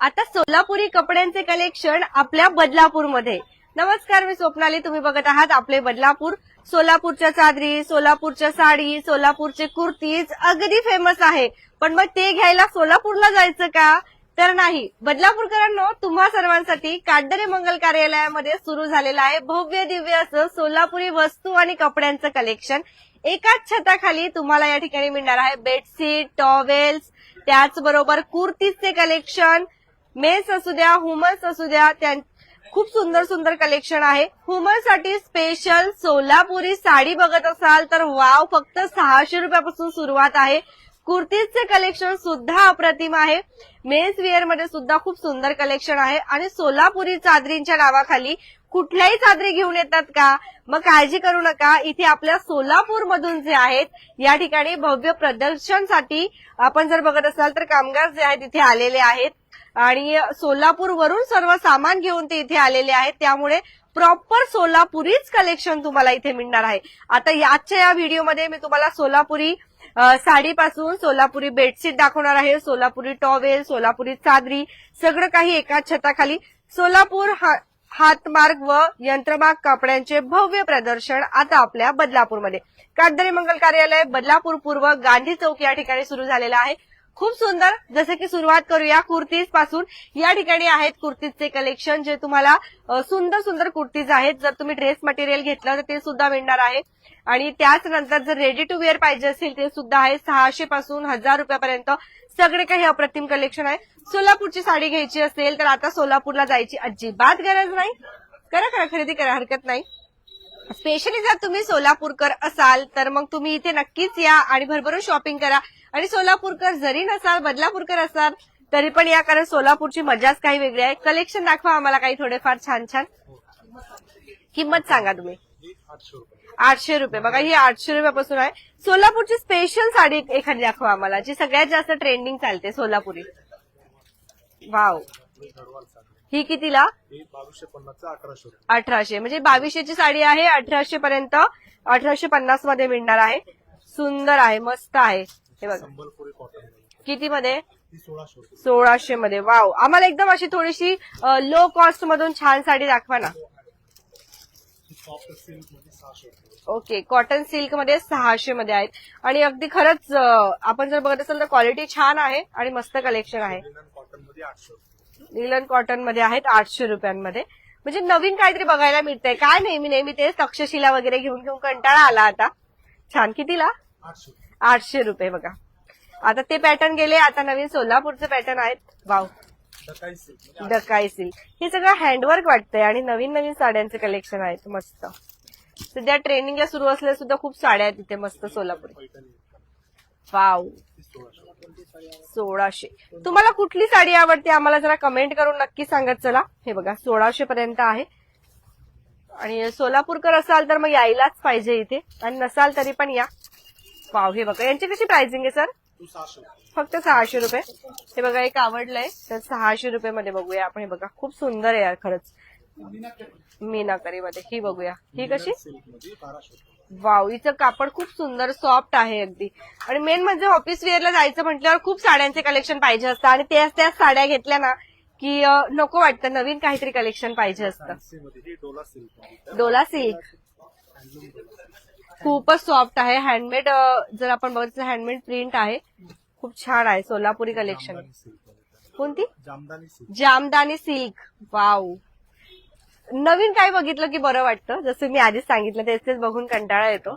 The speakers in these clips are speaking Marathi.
आता सोलापुरी कपड्यांचे कलेक्शन आपल्या बदलापूरमध्ये. नमस्कार मी स्वप्नाली. तुम्ही बघत आहात आपले बदलापूर. सोलापूरच्या चादरी सोलापूरच्या साडी सोलापूरचे कुर्तीज अगदी फेमस आहे. पण मग ते घ्यायला सोलापूरला जायचं का? तर नाही. बदलापूरकरांनो तुम्हा सर्वांसाठी काटदरे मंगल कार्यालयामध्ये सुरू झालेलं आहे भव्य दिव्य असं सोलापुरी वस्तू आणि कपड्यांचं कलेक्शन एकाच छताखाली तुम्हाला या ठिकाणी मिळणार आहे बेडशीट टॉवेल्स त्याचबरोबर कुर्तीजचे कलेक्शन मेस असू द्या हुमर्स असू द्या खूप सुंदर सुंदर कलेक्शन आहे. हुमरसाठी स्पेशल सोलापुरी साडी बघत असाल तर वाव फक्त सहाशे रुपयापासून सुरुवात आहे. कुर्तीजचे कलेक्शन सुद्धा अप्रतिम आहे. मेन्स वेअरमध्ये सुद्धा खूप सुंदर कलेक्शन आहे. आणि सोलापुरी चादरींच्या नावाखाली कुठल्याही चादरी घेऊन येतात का? मग काळजी करू नका. इथे आपल्या सोलापूर मधून जे आहेत या ठिकाणी भव्य प्रदर्शनसाठी आपण जर बघत असाल तर कामगार जे आहेत इथे आलेले आहेत. आणि सोलापूर वरून सर्व सामान घेऊन ते इथे आलेले आहेत. त्यामुळे प्रॉपर सोलापुरीच कलेक्शन तुम्हाला इथे मिळणार आहे. आता याच्या या व्हिडिओमध्ये मी तुम्हाला सोलापुरी साडीपासून सोलापुरी बेडशीट दाखवणार आहे. सोलापुरी टॉवेल सोलापुरी चादरी सगळं काही एकाच छताखाली. सोलापूर हा- हातमार्ग व यंत्रमाग कापड्यांचे भव्य प्रदर्शन आता आपल्या बदलापूरमध्ये. काटदरी मंगल कार्यालय बदलापूर पूर्व गांधी चौक या ठिकाणी सुरू झालेलं आहे. खूप सुंदर. जसं की सुरुवात करूया कुर्तीजपासून. या ठिकाणी आहेत कुर्तीजचे कलेक्शन जे तुम्हाला सुंदर सुंदर कुर्तीज आहेत. जर तुम्ही ड्रेस मटेरियल घेतलं तर ते सुद्धा मिळणार आहे. आणि त्याच नंतर जर रेडी टू वेअर पाहिजे असेल ते सुद्धा आहे. सहाशे पासून हजार रुपयापर्यंत सगळे काही अप्रतिम कलेक्शन आहे. सोलापूरची साडी घ्यायची असेल तर आता सोलापूरला जायची अजिबात गरज नाही. करा करा खरेदी करा हरकत नाही. स्पेशली जर तुम्ही सोलापूरकर असाल तर मग तुम्ही इथे नक्कीच या आणि भरभरून शॉपिंग करा. आणि सोलापूरकर जरी नसाल बदलापूरकर असाल तरी पण या कारण सोलापूरची मजाच काही वेगळी आहे. कलेक्शन दाखवा आम्हाला काही थोडेफार छान छान. किंमत सांगा तुम्ही. आठशे रुपये. बघा ही आठशे रुपयापासून आहे. सोलापूरची स्पेशल साडी एखादी दाखवा आम्हाला जी सगळ्यात जास्त ट्रेंडिंग चालते सोलापुरी. वाव ही कितीला? बावीसशे पन्नास अठराशे. म्हणजे बावीसशेची साडी आहे अठराशे पर्यंत अठराशे पन्नासमध्ये मिळणार आहे. सुंदर आहे मस्त आहे. हे बघा. संबलपुरी कॉटन किती मध्ये सोळाशे मध्ये वाव. आम्हाला एकदम अशी थोडीशी लो कॉस्ट मधून छान साडी दाखवा ना. ओके कॉटन सिल्कमध्ये सहाशे मध्ये आहेत. आणि अगदी खरंच आपण जर बघत असाल तर क्वालिटी छान आहे आणि मस्त कलेक्शन आहे. कॉटनमध्ये लिलन कॉटनमध्ये आहेत आठशे रुपयांमध्ये. म्हणजे नवीन काहीतरी बघायला मिळतंय. काय नेहमी नेहमी ते तक्षशिला वगैरे घेऊन घेऊन कंटाळा आला आता. छान. कितीला? आठशे रुपये बघा. आता ते पॅटर्न गेले आता नवीन सोलापूरचे पॅटर्न आहेत. वाव डकाई सिल्क हे सगळं हँडवर्क वाटतंय आणि नवीन नवीन साड्यांचे कलेक्शन आहेत मस्त. सध्या ट्रेनिंगला सुरू असल्या सुद्धा खूप साड्या आहेत तिथे मस्त सोलापूर. वाव सोळाशे. सोळाशे तुम्हाला कुठली साडी आवडते आम्हाला जरा कमेंट करून नक्की सांगत चला. हे बघा सोळाशे पर्यंत आहे. आणि सोलापूरकर असाल तर मग यायलाच पाहिजे इथे. आणि नसाल तरी पण या. वाव हे बघा यांची कशी प्राइसिंग आहे सर फक्त सहाशे रुपये. हे बघा एक आवडलंय. तर सहाशे रुपये मध्ये बघूया आपण. हे बघा खूप सुंदर आहे यार खरंच. मीनाकरी मध्ये ही बघूया. ही कशी? वाव हिचं कापड खूप सुंदर सॉफ्ट आहे अगदी. आणि मेन म्हणजे ऑफिस वेअरला जायचं म्हटल्यावर खूप साड्यांचे कलेक्शन पाहिजे असतं आणि त्याच त्याच साड्या घेतल्या ना की नको वाटतं नवीन काहीतरी कलेक्शन पाहिजे असतं. डोला सिल्क. डोला सिल्क. खूपच सॉफ्ट आहे. हँडमेड जर आपण बघितलं हँडमेड प्रिंट आहे. खूप छान आहे. सोलापुरी कलेक्शन कोणती? जामदानी सिल्क वाव नवीन काय बघितलं की बरं वाटतं? जसं मी आधीच सांगितलं तेच तेच बघून कंटाळा येतो.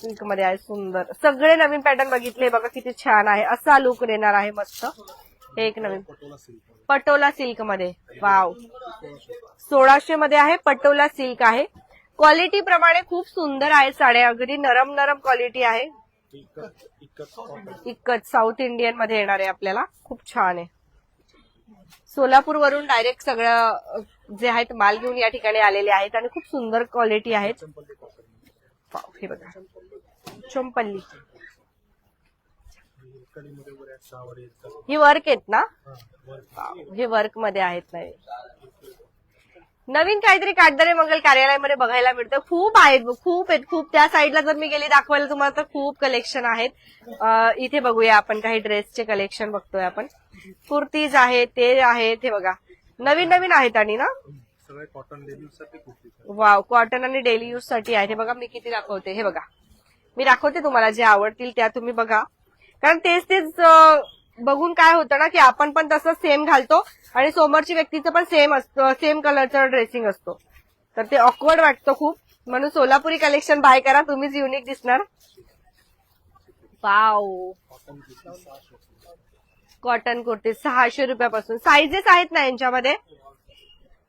सिल्कमध्ये आहे सुंदर. सगळे नवीन पॅटर्न बघितले. बघा किती छान आहे. असा लुक देणार आहे मस्त. हे एक नवीन. पटोला सिल्कमध्ये. वाव सोळाशे मध्ये आहे पटोला सिल्क आहे. क्वालिटी प्रमाणे खूप सुंदर आहे साड्या. अगदी नरम नरम क्वालिटी आहे. इकत साऊथ इंडियनमध्ये येणार आहे आपल्याला. खूप छान आहे. सोलापूर वरून डायरेक्ट सगळं जे आहेत माल घेऊन या ठिकाणी आलेले आहेत आणि खूप सुंदर क्वालिटी आहेत. हे बघा. चंपल्ली. ही वर्क आहेत ना? हे वर्कमध्ये आहेत नाही. नवीन काहीतरी काटदरे मंगल कार्यालयामध्ये बघायला मिळतं. खूप आहेत खूप आहेत खूप. त्या साईडला जर मी गेली दाखवायला तुम्हाला तर खूप कलेक्शन आहेत. इथे बघूया आपण काही ड्रेसचे कलेक्शन बघतोय आपण. कुर्तीज आहेत ते आहेत हे बघा. नवीन नवीन आहेत आणि ना? कॉटन डेली साठी कुर्ती वाव कॉटन आणि डेली यूजसाठी आहे हे बघा मी किती दाखवते. हे बघा. मी दाखवते तुम्हाला जे आवडतील त्या तुम्ही बघा. कारण तेच तेच बघून काय होतं ना की आपण पण तसं सेम घालतो आणि समोरची व्यक्तीचं पण सेम असतं सेम कलरचं ड्रेसिंग असतो. तर ते ऑकवर्ड वाटतं खूप. म्हणून सोलापुरी कलेक्शन बाय करा तुम्हीच युनिक दिसणार. वाव कॉटन कुर्ती सहाशे रुपयापासून. साईजेस आहेत ना यांच्यामध्ये?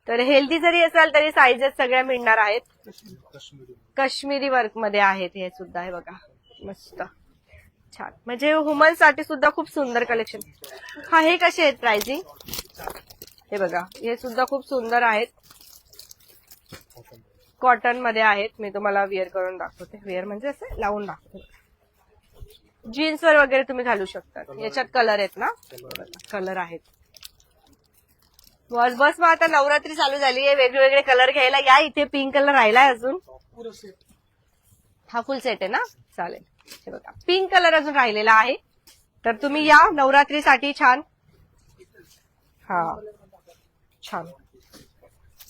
तर हेल्दी जरी असेल तरी साईजेस सगळ्या मिळणार आहेत. काश्मीरी. काश्मीरी वर्कमध्ये आहेत हे सुद्धा हे बघा. मस्त. छान. म्हणजे वुमनसाठी सुद्धा खूप सुंदर कलेक्शन हा हे कसे आहेत प्राइसिंग हे बघा हे सुद्धा खूप सुंदर आहेत. कॉटनमध्ये आहेत. मी तुम्हाला वेअर करून दाखवते. वेअर म्हणजे असं लावून दाखवते. जीन्सवर वगैरे तुम्ही घालू शकता याच्यात कलर आहेत ना? कलर आहेत. बस बस मग आता नवरात्री चालू झाली आहे. वेगवेगळे कलर घ्यायला या. इथे पिंक कलर राहिलाय अजून. हा फुल सेट आहे ना? चालेल. हे बघा. पिंक कलर अजून राहिलेला आहे. तर तुम्ही या. नवरात्रीसाठी छान. हा. छान.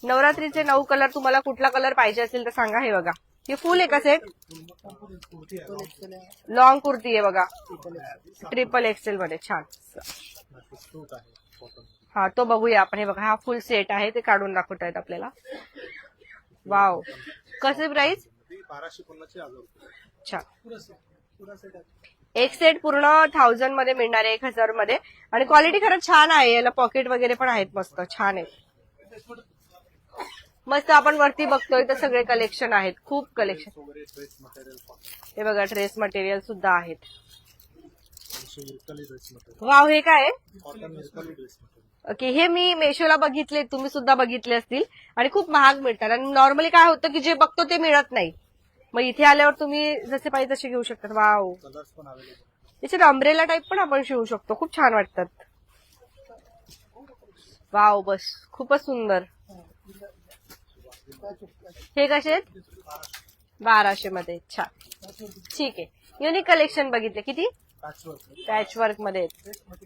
नवरात्रीचे नऊ कलर तुम्हाला कुठला कलर पाहिजे असेल तर सांगा. हे बघा. हे फुल आहे का सेट कुर्ती आहे लॉंग कुर्ती आहे बघा. ट्रिपल एक्सेल मध्ये. छान. हा तो बघूया आपण. हे बघा हा फुल सेट आहे. ते काढून दाखवत आहेत आपल्याला. वाव कसे प्राइस बाराशे पन्नास हजार रुपये छान आहे. एक सेट पूर्ण थाउजंडमध्ये मिळणार आहे एक हजारमध्ये. आणि क्वालिटी खरंच छान आहे याला पॉकेट वगैरे पण आहेत मस्त छान आहे. मस्त आपण वरती बघतोय तर सगळे कलेक्शन आहेत खूप कलेक्शन हे बघा ड्रेस मटेरियल सुद्धा आहेत. वाव हे काय ओके हे मी मेशोला बघितले तुम्ही सुद्धा बघितले असतील. आणि खूप महाग मिळतात. आणि नॉर्मली काय होतं की जे बघतो ते मिळत नाही. मग इथे आल्यावर तुम्ही जसे पाहिजे तसे घेऊ शकतात. वाव. कलर्स पण अवेलेबल त्याच्यात अम्ब्रेला टाईप पण आपण शिवू शकतो. खूप छान वाटतात. वाव बस. खूपच सुंदर. हे कसे आहेत? बाराशे मध्ये. छान. ठीक आहे. युनिक कलेक्शन बघितले. किती? पॅचवर्कमध्ये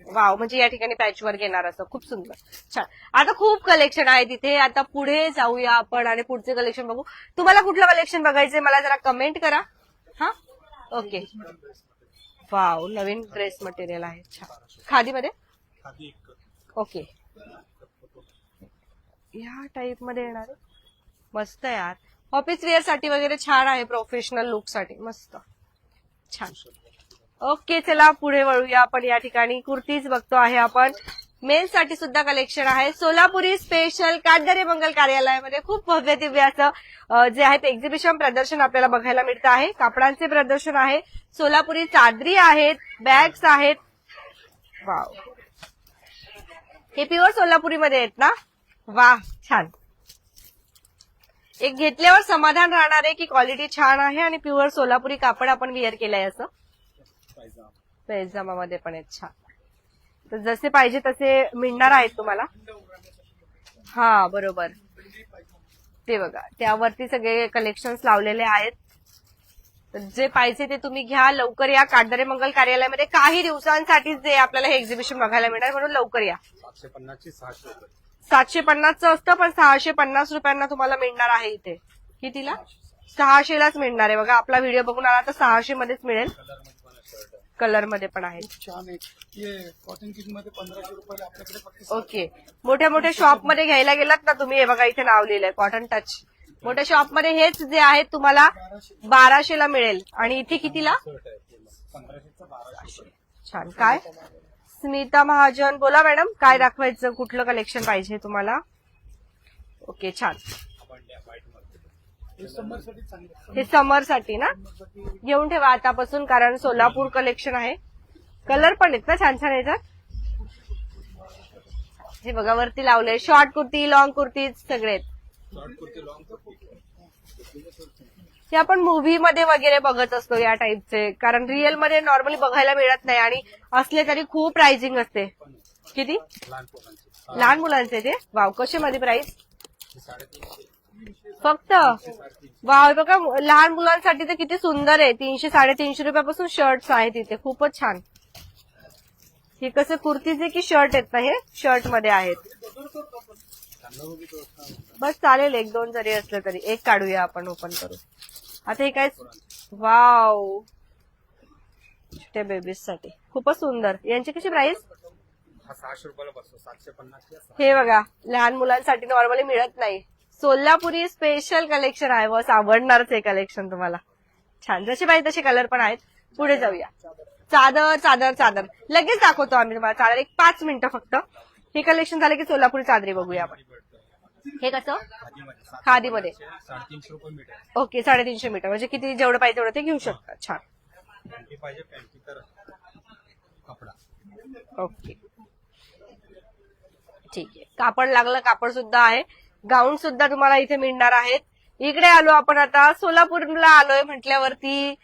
वाव म्हणजे या ठिकाणी पॅचवर्क येणार असं. खूप सुंदर. छान. आता खूप कलेक्शन आहे तिथे आता पुढे जाऊया आपण आणि पुढचे कलेक्शन बघू. तुम्हाला कुठलं कलेक्शन बघायचंय मला जरा कमेंट करा. हा? ओके वाव नवीन ड्रेस मटेरियल आहे. छान. खादीमध्ये? खादी ओके या टाईपमध्ये येणार आहे. मस्त यार. ऑफिस वेअरसाठी वगैरे छान आहे प्रोफेशनल लुकसाठी. मस्त. छान. ओके चला पुढे वळूया आपण या ठिकाणी. कुर्तीज बघतो आहे आपण. मेन्ससाठी सुद्धा कलेक्शन आहे. सोलापुरी स्पेशल काटदरे मंगल कार्यालयामध्ये खूप भव्य दिव्य असं जे आहे ते एक्झिबिशन प्रदर्शन आपल्याला बघायला मिळतं आहे. कापडांचे प्रदर्शन आहे. सोलापुरी चादरी आहेत बॅग्स आहेत. वाव हे प्युअर सोलापुरीमध्ये आहेत ना? वा छान. एक घेतल्यावर समाधान राहणार आहे की क्वालिटी छान आहे आणि प्युअर सोलापुरी कापड आपण विअर केलंय असं. पैजामामध्ये पण आहेत छान. तर जसे पाहिजे तसे मिळणार आहेत तुम्हाला. हा बरोबर. ते बघा त्यावरती सगळे कलेक्शन्स लावलेले आहेत. तर जे पाहिजे ते तुम्ही घ्या लवकर या. काटदरे मंगल कार्यालयामध्ये काही दिवसांसाठी जे आपल्याला हे एक्झिबिशन बघायला मिळणार म्हणून लवकर या. सातशे पन्नासचं असतं पण सहाशे पन्नास रुपयांना तुम्हाला मिळणार आहे इथे. कितीला? सहाशेलाच मिळणार आहे. बघा आपला व्हिडिओ बघून आला तर सहाशे मध्येच मिळेल. कलरमध्ये पण आहे कलरमध्ये पण आहे शर्ट छान आहे. ये कॉटन किटमध्ये पंधराशे रुपयाला आपल्याकडे फक्त ओके. मोठ्या मोठ्या शॉपमध्ये घ्यायला गेलात ना तुम्ही हे बघा इथे नाव लिहिलंय कॉटन टच मोठ्या शॉपमध्ये हेच जे आहे तुम्हाला बाराशे बाराशेला मिळेल. आणि इथे कितीला? छान. काय? स्मिता महाजन. बोला मॅडम काय दाखवायचं? कुठलं कलेक्शन पाहिजे तुम्हाला? ओके छान. हे समरसाठी चांगलं. हे समरसाठी ना? घेऊन ठेवा आतापासून कारण सोलापूर कलेक्शन आहे. कलर पण आहेत ना छान छान याच्यात? हे बघा वरती लावलंय. शॉर्ट कुर्ती लॉंग कुर्ती सगळे आहेत. शॉर्ट कुर्ती लॉंग कुर्ती हे आपण मूव्ही मध्ये वगैरे बघत असतो या टाईपचे कारण रिअलमध्ये नॉर्मली बघायला मिळत नाही आणि असले तरी खूप प्राइसिंग असते. किती? लहान मुलांचे ते? वाव कसे मध्ये प्राइस फक्त. वाव बघा लहान मुलांसाठी तर किती सुंदर आहे. तीनशे साडेतीनशे रुपयापासून शर्ट्स आहेत इथे. खूपच छान. हे कसं कुर्तीचे की शर्ट आहेत ना हे? शर्टमध्ये आहेत. बस चालेल एक दोन जरी असलं तरी. एक काढूया आपण ओपन करू आता हे काय? वाव. छोट्या बेबीजसाठी. खूपच सुंदर. यांची कशी प्राइस सहाशे रुपयाला बसतो. सातशे पन्नास हे बघा लहान मुलांसाठी नॉर्मली मिळत नाही. सोलापुरी स्पेशल कलेक्शन आहे बस आवडणारच हे कलेक्शन तुम्हाला. छान. जसे पाहिजे तसे कलर पण आहेत. पुढे जाऊया. चादर चादर चादर. लगेच दाखवतो आम्ही तुम्हाला चादर. एक पाच मिनिटं फक्त. हे कलेक्शन झालं की सोलापुरी चादरी बघूया आपण. हे कसं? खादीमध्ये. ओके साडेतीनशे मीटर. म्हणजे किती जेवढं पाहिजे तेवढं ते घेऊ शकता. छान. ओके. ठीक आहे. कापड लागलं कापड सुद्धा आहे. गाऊन सुद्धा तुम्हाला इथे मिळणार आहेत. इकडे आलो आपण आता. सोलापूरला आलोय म्हटल्यावरती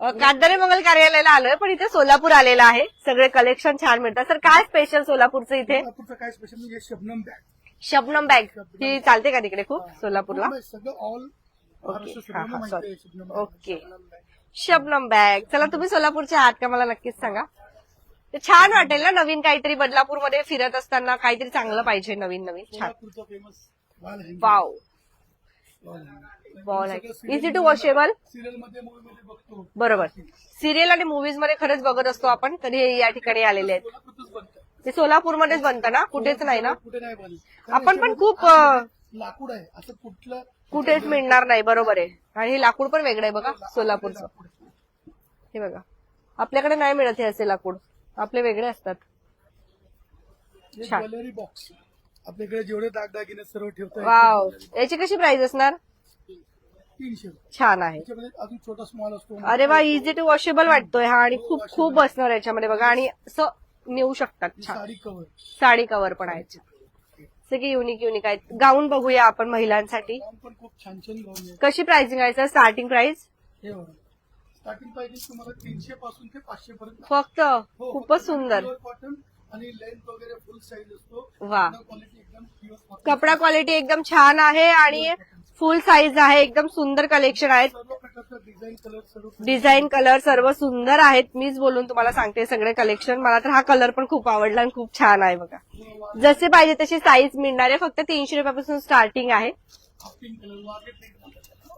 अ, कातदरे मंगल कार्यालयाला आलोय पण इथे सोलापूर आलेला आहे. सगळे कलेक्शन छान मिळतात. सर काय स्पेशल सोलापूरचं इथे? सोलापूरचं काय स्पेशल म्हणजे शबनम बॅग शबनम बॅग ही चालते का तिकडे खूप? सोलापूरला? सगळं ऑल ओके. हा हा sorry Shabnam bag. Okay. Shabnam bag चला तुम्ही सोलापूरचे आहात का? मला नक्कीच सांगा. ते छान वाटेल ना? नवीन काहीतरी बदलापूरमध्ये फिरत असताना काहीतरी चांगलं पाहिजे नवीन नवीन छान फेमस. वाव. बॉल आहे इझी टू वॉशेबल बरोबर. सिरियल आणि मुव्हीजमध्ये खरंच बघत असतो आपण तरी हे या ठिकाणी आलेले आहेत. ते सोलापूरमध्येच बनतं ना? कुठेच नाही ना? कुठे नाही बनत. आपण पण खूप लाकूड आहे. असं कुठलं कुठेच मिळणार नाही. बरोबर आहे. आणि हे लाकूड पण वेगळं आहे बघा सोलापूरचं. हे बघा. आपल्याकडे नाही मिळत हे असे लाकूड. आपले वेगळे असतात. बॉक्स. आपल्याकडे जेवढे दागदागिने सर्व ठेवता वाव. याची कशी प्राइस असणार? तीनशे. छान आहे. त्याच्यामध्ये अजून छोटा स्मॉल असतो. अरे वा इझी टू वॉशेबल वाटतोय हा आणि खूप खूप बसणार याच्यामध्ये बघा आणि असं नेऊ शकतात. ही छान. साडी कव्हर साडी कव्हर पण आहेत. सगळे युनिक युनिक आहेत. गाऊन बघूया आपण महिलांसाठी. पण खूप छान छान गाऊन आहे. कशी प्राइसिंग आहे सर स्टार्टिंग प्राइस हे बघा. स्टार्टिंग पाहिजे तुम्हाला तीनशे पासून ते पाचशे पर्यंत. फक्त? हो, खूपच सुंदर. कॉटन आणि लेंथ वगैरे फुल साईज असतो. वा. क्वालिटी एकदम कपडा क्वालिटी एकदम छान आहे आणि फुल साईज आहे एकदम सुंदर कलेक्शन आहेत. सर्व प्रकारचा डिझाईन कलर सर्व डिझाईन कलर सर्व सुंदर आहेत. मीच बोलून तुम्हाला सांगते सगळे कलेक्शन मला तर हा कलर पण खूप आवडला आणि खूप छान आहे बघा. जसे पाहिजे तशी साईज मिळणार आहे. फक्त तीनशे रुपयापासून स्टार्टिंग आहे. पिंक कलर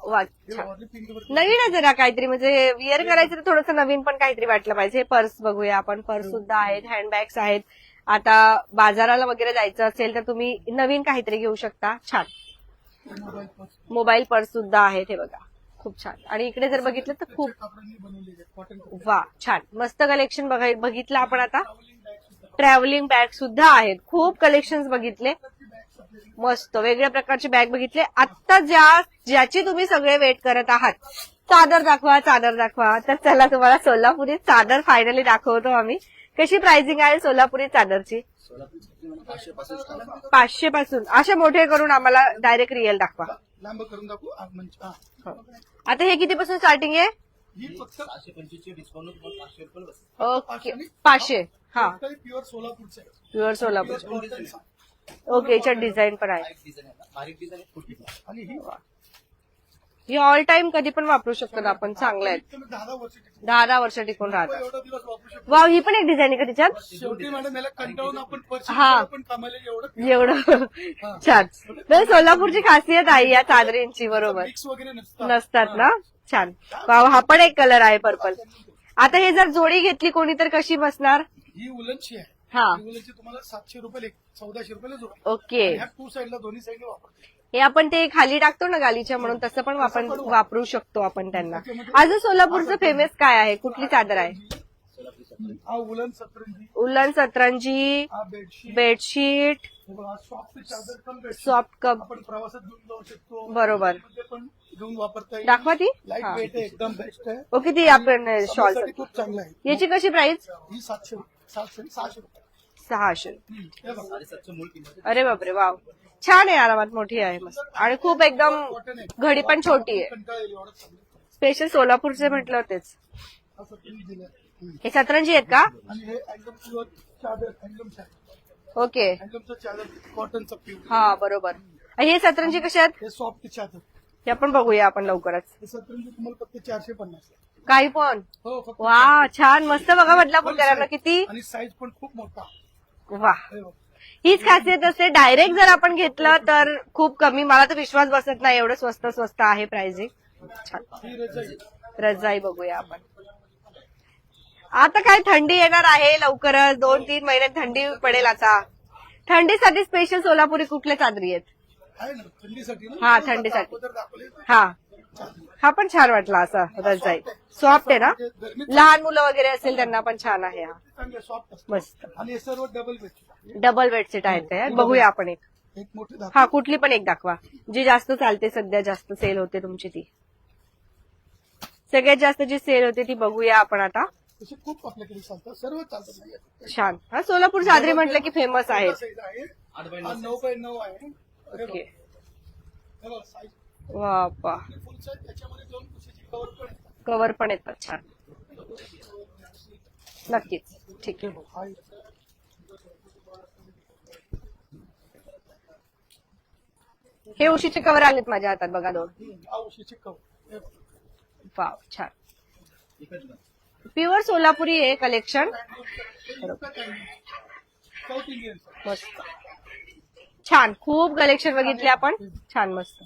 नवीन आहे जरा काहीतरी म्हणजे विअर करायचं तर थोडंसं नवीन पण काहीतरी वाटलं पाहिजे. पर्स बघूया आपण. पर्स सुद्धा आहेत हँडबॅग्स आहेत. आता बाजाराला वगैरे जायचं असेल तर तुम्ही नवीन काहीतरी घेऊ शकता. छान. मोबाईल पर्स सुद्धा आहेत हे बघा. खूप छान. आणि इकडे जर बघितलं तर खूप वा छान. मस्त कलेक्शन बघितलं आपण आता. ट्रॅव्हलिंग बॅग सुद्धा. आहेत. खूप कलेक्शन बघितले. मस्त वेगळ्या प्रकारचे बॅग बघितले. आता ज्या ज्याची तुम्ही सगळे वेट करत आहात चादर दाखवा चादर दाखवा. तर चला तुम्हाला सोलापुरी चादर फायनली दाखवतो आम्ही. कशी प्राइसिंग आहे सोलापुरी चादरची? पाचशे पासून अशा मोठे करून आम्हाला डायरेक्ट रिअल दाखवा. हा. आता हे किती पासून स्टार्टिंग आहे? ही ओके पाचशे. हा. प्युअर सोलापूरचं आहे. प्युअर सोलापूर. ओके याच्यात डिझाईन पण आहे. आणि ही ही ऑल टाइम कधी पण वापरू शकतो ना आपण चांगल्या आहेत तुम्ही दहा दहा वर्ष टिकून राहतात शकतो. वाव ही पण एक डिझाईन आहे का त्याच्यात? हा. एवढं एवढं. छान. तर सोलापूरची खासियत आहे या चादरींची बरोबर. नसतात. ना? छान. वाव हा पण एक कलर आहे पर्पल आता हे जर जोडी घेतली कोणी तर कशी बसणार? ही उलनची आहे. हा. ही तुम्हाला सातशे रुपये चौदाशे रुपयाला जोड ओके. ह्या टू साईडला दोन्ही साईडला वापरते. हे आपण ते खाली टाकतो ना गालीच्या म्हणून तसं पण आपण वापरू शकतो आपण त्यांना. अजून सोलापूरचं फेमस काय आहे? कुठली चादर आहे? हा उलन सतरंजी. उलन सतरंजी हा बेडशीट बेडशीट सॉफ्ट चादर कम बेडशीट सॉफ्ट कप. आपण प्रवासात घेऊन जाऊ शकतो. बरोबर. मध्ये पण घेऊन वापरता येईल. दाखवा ती. लाइट हा. वेट आहे एकदम बेस्ट आहे. ओके ती आपण शॉल खूप चांगलं आहे. याची कशी प्राइस ही सातशे सातशे सहाशे रुपये. सहाशे हम्म. हे बघा. अरे बापरे वाव. छान आहे आरामात मोठी आहे मस्त. आणि खूप एकदम घडी पण छोटी आहे. स्पेशल सोलापूरचे म्हटलं तेच. हे सतरंजी आहेत का? आणि हे एकदम प्युअर चादर एकदम चादर ओके हा बरोबर. हे सतरंजी कशा आहेत? हे सॉफ्ट चादर. हे आपण बघूया आपण लवकरच. हे सतरंजी तुम्हाला फक्त चारशे पन्नास काही पण. हो वा छान. मस्त बघा बदलापूरकरांना किती? आणि साईज पण खूप मोठा. वा. हीच खासियत असते. डायरेक्ट जर आपण घेतलं तर खूप कमी. मला तर विश्वास बसत नाही एवढं स्वस्त स्वस्त आहे प्राइसिंग रजाई बघूया आपण. आता काय थंडी येणार आहे लवकरच. दोन तीन महिन्यात थंडी पडेल आता. थंडीसाठी स्पेशल सोलापुरी कुठल्या चादरी आहेत? हा, थंडीसाठी. हा. हा पण छान वाटला असा रजाई. सॉफ्ट आहे ना? लहान मुलं वगैरे असेल त्यांना पण छान आहे हा. मस्त. आणि सर्व डबल बेड डबल बेडशीट आहेत काय बघूया आपण एक. हा कुठली पण एक दाखवा. जी जास्त चालते सध्या जास्त सेल होते तुमची ती. सगळ्यात जास्त जी सेल होते ती बघूया आपण आता. खूप आपल्याकडे चालतात सर्व चालतात छान. हा सोलापूर चादरी म्हटलं की फेमस आहे. नऊ बाय नऊ. आहे ओके कुशीची कवर पण येतात छान. नक्कीच. ठीक आहे. हा. हे उशीचे कवर आलेत माझ्या हातात बघा दोन. वाव छान. प्युअर सोलापुरी आहे कलेक्शन मस्त. छान. खूप कलेक्शन बघितले आपण. छान मस्त.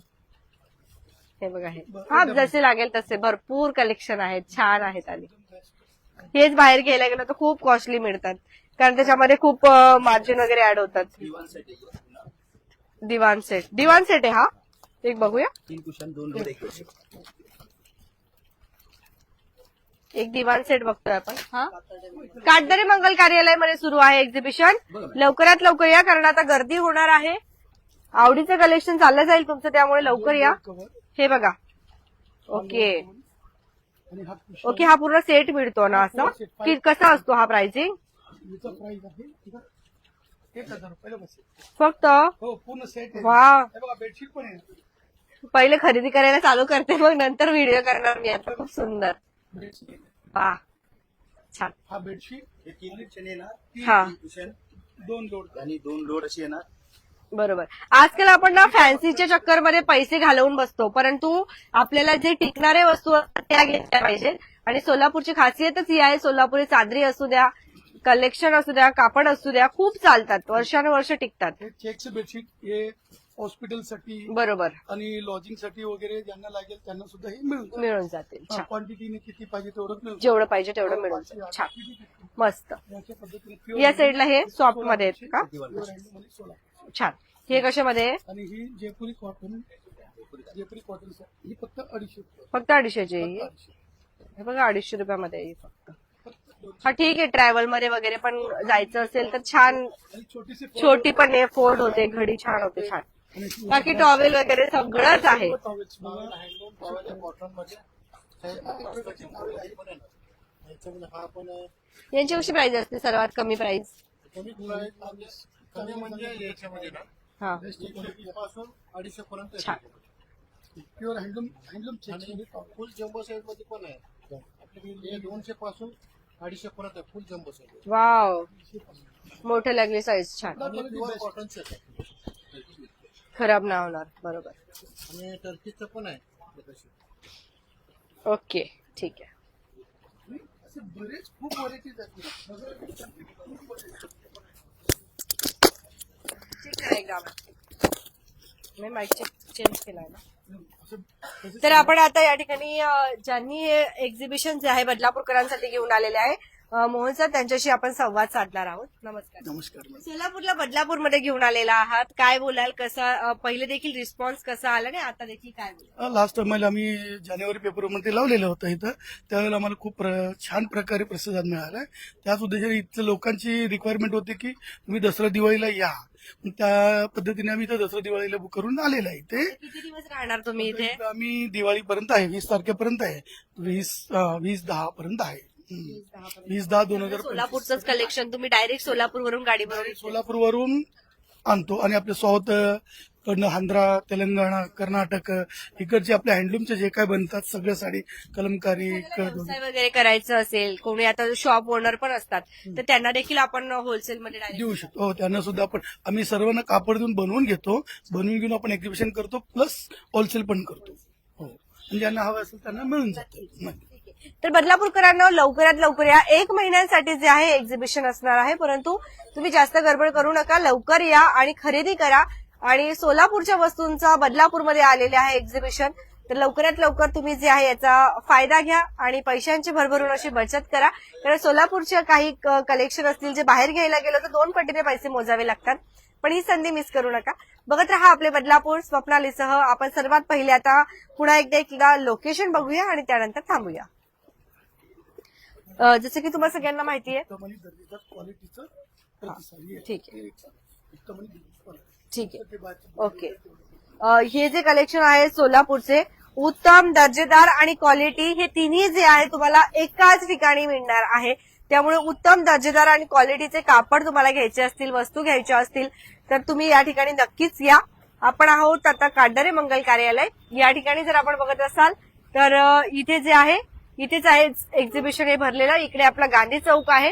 हे बघा हे. हा जसे लागेल तसे भरपूर कलेक्शन आहेत छान आहेत आणि. हेच बाहेर घ्यायला गेलं तर खूप कॉस्टली मिळतात. कारण त्याच्यामध्ये खूप मार्जिन वगैरे ऍड होतात. दिवाण सेट दिवाण सेट आहे हा. एक बघूया. तीन कुशन दोन लोड एक दिवाण सेट बघतोय आपण. हा? काटदरे मंगल कार्यालयामध्ये सुरू आहे एक्झिबिशन लवकरात लवकर या कारण आता गर्दी होणार आहे. आवडीचं कलेक्शन चाललं जाईल तुमचं त्यामुळे लवकर या. हे बघा. ओके. हा ओके हा पूर्ण सेट मिळतो ना असं? की कसा असतो हा प्राइसिंग फक्त? हो पूर्ण सेट वा. हे बघा बेडशीट पण आहे. पहिले खरेदी करायला चालू करते मग नंतर व्हिडिओ करणार मी आता. खूप सुंदर. बेडशीट वा. छान. हा बेडशीट हे हा. दोन लोड आणि दोन लोड अशी येणार बरोबर. आजकाल आपण ना फॅन्सीच्या चक्करमध्ये पैसे घालवून बसतो परंतु आपल्याला जे टिकणारे वस्तू असतात त्या घेतल्या पाहिजेत. आणि सोलापूरची खासियतच ही आहे सोलापुरी चादरी असू द्या कलेक्शन असू द्या कापड असू द्या खूप चालतात वर्षानुवर्ष टिकतात. हे चेकचं बेडशीट हे हॉस्पिटलसाठी बरोबर. आणि लॉजिंगसाठी वगैरे ज्यांना लागेल त्यांना सुद्धा हे मिळून मिळून जातील. छान. क्वांटिटीने किती पाहिजे तेवढं मिळून जेवढं पाहिजे तेवढं मिळून जाईल छान. मस्त. या साईडला हे सॉफ्टमध्ये आहेत का? सोळा. छान. हे कशामध्ये? आणि ही जयपुरी कॉटन जयपुरी कॉटन ही फक्त अडीचशे. फक्त अडीचशेची? आहे ही. अडीचशे. हे बघा अडीचशे रुपयामध्ये आहे ही फक्त. हा ठीक आहे ट्रॅव्हलमध्ये वगैरे पण जायचं असेल तर छान. आणि छोटीशी छोटी पण आहे फोल्ड होते घडी छान होते छान. बाकी टॉवेल वगैरे सगळंच आहे. यांची कशी प्राइस असते सर्वात कमी प्राइस कमी म्हणजे याच्यामध्ये ना? हा. पासून अडीचशे पर्यंत छान. Pure handloom handloom check full jumbo मध्ये पण आहे. आपल्याकडे हे दोनशे पासून अडीचशे पर्यंत आहे फुल जम्बो साईज वाव मोठे लागली साईज छान. प्युअर कॉटनचे खराब नाही होणार बरोबर. आणि टर्कीचं पण आहे. ओके ठीक आहे. असे बरेच खूप व्हरायटीज आहेत. मी माईक चेंज ना तर आपण आता या ठिकाणी ज्यांनी हे एक्झिबिशन जे आहे बदलापूरकरांसाठी घेऊन आलेले आहे मोहन सर त्यांच्याशी आपण संवाद साधणार आहोत. नमस्कार. नमस्कार. सोलापूरला बदलापूरमध्ये घेऊन आलेला आहात. काय बोलाल? कसा पहिले देखील रिस्पॉन्स कसा आला आणि आता देखील काय बोलाल? लास्ट टाइम आम्ही जानेवारी पेपरमध्ये लावलेलं होतं इथं. त्यावेळेला आम्हाला खूप छान प्रकारे प्रतिसाद मिळाला. त्याच उद्देशाने इथल्या लोकांची रिक्वायरमेंट होती की तुम्ही दसरा दिवाळीला या. त्या पद्धतीने आम्ही इथं दसरा दिवाळीला बुक करून आलेला आहे किती दिवस राहणार तुम्ही इथे? आम्ही दिवाळीपर्यंत आहे वीस तारखेपर्यंत आहे. वीस अं, वीस दहा पर्यंत आहे. हम्म. वीस दहा दोन हजार सोलापूरचंच कलेक्शन तुम्ही डायरेक्ट सोलापूरवरून गाडी भरून सोलापूरवरून आणतो. आणि आपले साऊथ कडनं आंध्रा तेलंगणा कर्नाटक इकडचे आपले हँडलूमचे जे काय बनतात सगळ्या साडी कलमकारी व्यवसाय वगैरे करायचं असेल कोणी आता शॉप ओनर पण असतात तर त्यांना देखील आपण होलसेलमध्ये direct देऊ शकतो. हो त्यांना सुद्धा आपण आम्ही सर्वांना कापड देऊन बनवून घेतो. बनवून घेऊन आपण एक्झिबिशन करतो प्लस होलसेल पण करतो. हो. आणि ज्यांना हवं असेल त्यांना मिळून जातं. तर बदलापूरकरांना लवकरात लवकर या एक महिन्यांसाठी जे आहे एक्झिबिशन असणार आहे. परंतु तुम्ही जास्त गडबड करू नका. लवकर या आणि खरेदी करा. आणि सोलापूरच्या वस्तूंचा बदलापूरमध्ये आलेले आहे एक्झिबिशन तर लवकरात लवकर तुम्ही जे आहे याचा फायदा घ्या आणि पैशांची भरभरून अशी बचत करा. कारण सोलापूरच्या काही कलेक्शन असतील जे बाहेर घ्यायला गेलं तर दोन पटीने पैसे मोजावे लागतात. पण ही संधी मिस करू नका. बघत रहा आपले बदलापूर स्वप्नालीसह. आपण सर्वात पहिले आता पुन्हा एकदा एकदा लोकेशन बघूया आणि त्यानंतर थांबूया. जसं की तुम्हाला सगळ्यांना माहिती आहे. ठीक आहे. ठीक आहे. ओके. हे जे कलेक्शन आहे सोलापूरचे उत्तम दर्जेदार आणि क्वालिटी हे तिन्ही जे आहे तुम्हाला एकाच ठिकाणी मिळणार आहे. त्यामुळे उत्तम दर्जेदार आणि क्वालिटीचे कापड तुम्हाला घ्यायचे असतील वस्तू घ्यायच्या असतील तर तुम्ही या ठिकाणी नक्कीच या. आपण आहोत आता काडरे मंगल कार्यालय. या ठिकाणी जर आपण बघत असाल तर इथे जे आहे इथेच आहे एक्झिबिशन हे भरलेलं. इकडे आपला गांधी चौक आहे.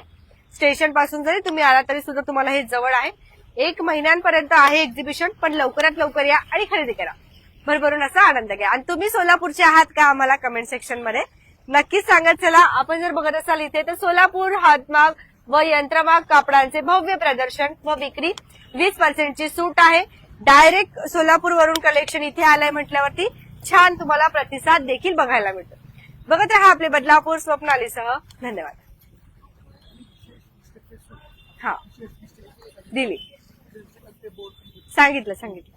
स्टेशनपासून जरी तुम्ही आला तरी सुद्धा तुम्हाला हे जवळ आहे. एक महिन्यांपर्यंत आहे एक्झिबिशन पण लवकरात लवकर या आणि खरेदी करा. भरभरून असा आनंद घ्या. आणि तुम्ही सोलापूरचे आहात का आम्हाला कमेंट सेक्शनमध्ये? नक्कीच सांगत चला. आपण जर बघत असाल इथे तर सोलापूर हातमाग व यंत्रमाग कापडांचे भव्य प्रदर्शन व विक्री वीस पर्सेंटची सूट आहे. डायरेक्ट सोलापूर वरून कलेक्शन इथे आलंय म्हटल्यावरती छान तुम्हाला प्रतिसाद देखील बघायला मिळतो. बघत राहा आपले बदलापूर स्वप्नालीसह धन्यवाद. हा. दिली. सांगितलं सांगितलं.